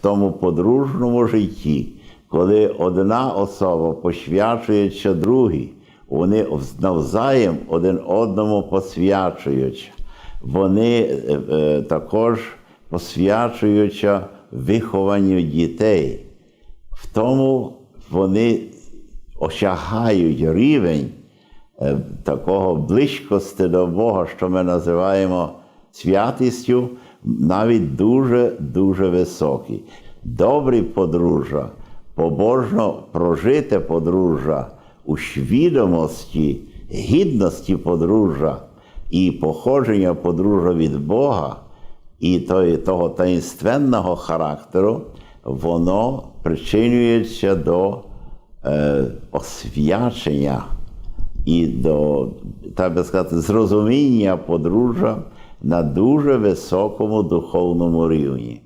тому подружньому житті, коли одна особа посвячується другій, вони навзаєм один одному посвячуються. Вони е, е, також посвячуються вихованню дітей. В тому вони осягають рівень е, такого близькості до Бога, що ми називаємо святістю, навіть дуже-дуже високий. Добрі подружжя, побожно прожите подружжя у свідомості, гідності подружжя і походження подружжя від Бога, і того таїнственного характеру, воно причинюється до е, освячення і до, так би сказати, зрозуміння подружжя на дуже високому духовному рівні.